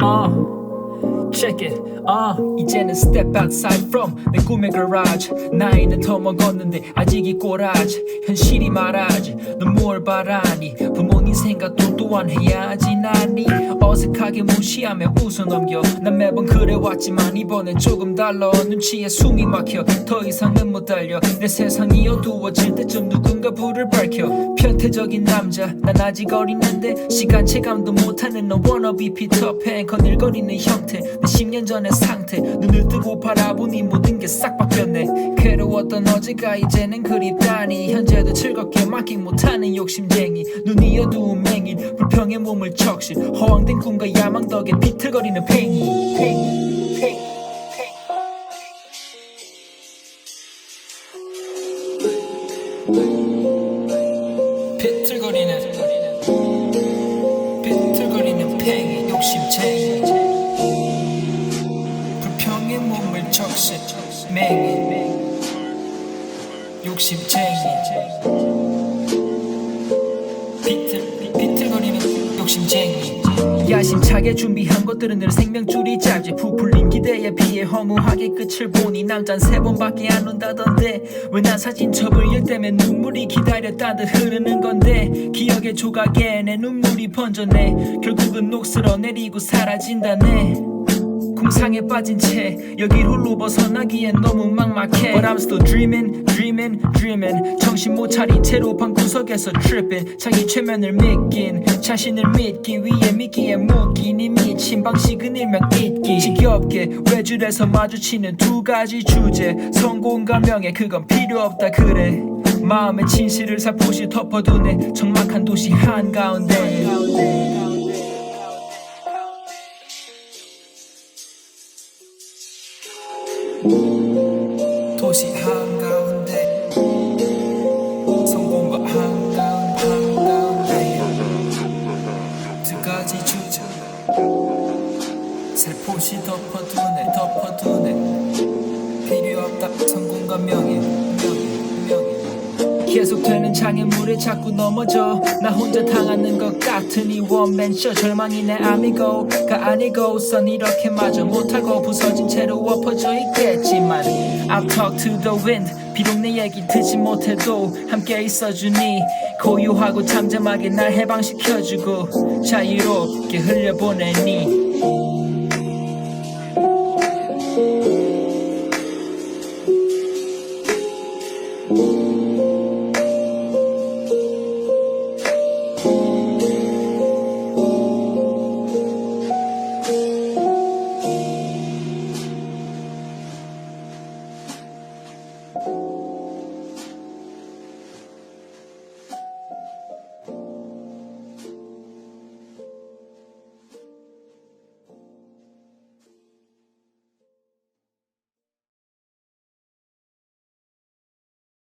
uh. Check it, uh, 이제는 step outside from 내 꿈의 garage. 나이는 더 먹었는데 아직 이 꼬라지. 현실이 말하지. 넌뭘 바라니? 부모님 생각도 또한 해야지. 나니 어색하게 무시하며 웃어넘겨. 난 매번 그래왔지만 이번엔 조금 달라. 눈치에 숨이 막혀. 더 이상은 못 달려. 내 세상이 어두워질 때쯤 누군가 불을 밝혀. 편태적인 남자. 난 아직 어린데 시간 체감도 못하는 너 워너비 피터팬 거닐거리는 형태. 내 10년 전의 상태. 눈을 뜨고 바라보니 모든 게 싹 바뀌었네. 괴로웠던 어제가 이제는 그립다니. 현재도 즐겁게 맡기 못하는 욕심쟁이. 눈이 어두 운 맹인 불평의 몸을 적실. 허황된 꿈과 야망 덕에 비틀거리는 팽이. 팽이 팽이 비틀거리는 비틀거리는 팽이 욕심쟁이. 불평의 몸을 적실. 맹이 욕심쟁이. 비틀 욕심쟁이. 야심차게 준비한 것들은 늘 생명줄이 짧지. 부풀린 기대에 비해 허무하게 끝을 보니 남잔 세 번밖에 안 온다던데. 왜 난 사진첩을 열 때면 눈물이 기다렸다 듯 흐르는 건데. 기억의 조각에 내 눈물이 번져내. 결국은 녹슬어 내리고 사라진다네 공상에 빠진 채 여길 홀로 벗어나기엔 너무 막막해. But I'm still dreaming, dreaming, dreaming. 정신 못 차린 채로 방 구석에서 tripping. 자기 최면을 믿긴 자신을 믿기 위해 믿기에 묶인 이 미친 방식은 일명 잊기. 지겹게 외줄에서 마주치는 두 가지 주제. 성공과 명예 그건 필요 없다 그래. 마음의 진실을 살포시 덮어두네. 적막한 도시 한가운데 도시 한가운데 성공과 한가운데. 한가운데 두 가지 주제. 살포시 덮어두네 덮어두네. 필요 없다 성공과 명예 명예 계속되는 장애물에 자꾸 넘어져. 나 혼자 당하는 것이 원맨쇼 절망이 내 아미고가 아니고 선 이렇게 마저 못하고 부서진 채로 엎어져 있겠지만 I'll talk to the wind. 비록 내 얘기 듣지 못해도 함께 있어주니 고요하고 잠잠하게 날 해방시켜주고 자유롭게 흘려보내니